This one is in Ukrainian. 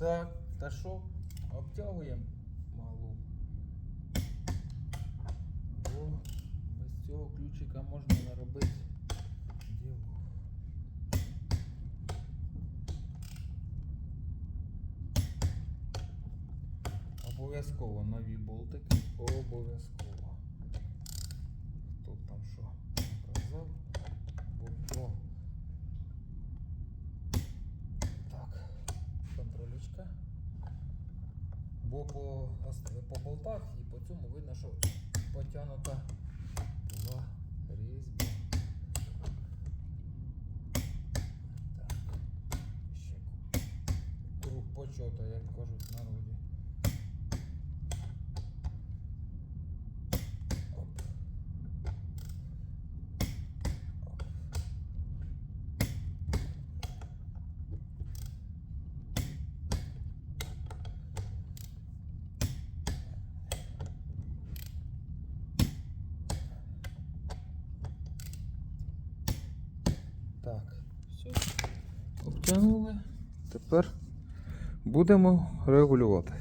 Так, та що? Обтягуємо малу. Бо без цього ключика можна наробити діло. Обов'язково нові болтики. Бо по, по болтах і по цьому видно, що потягнута була різьба. Так, ще ку- круг почота, як кажуть в народі. Так, все. Обтягнули. Тепер будемо регулювати.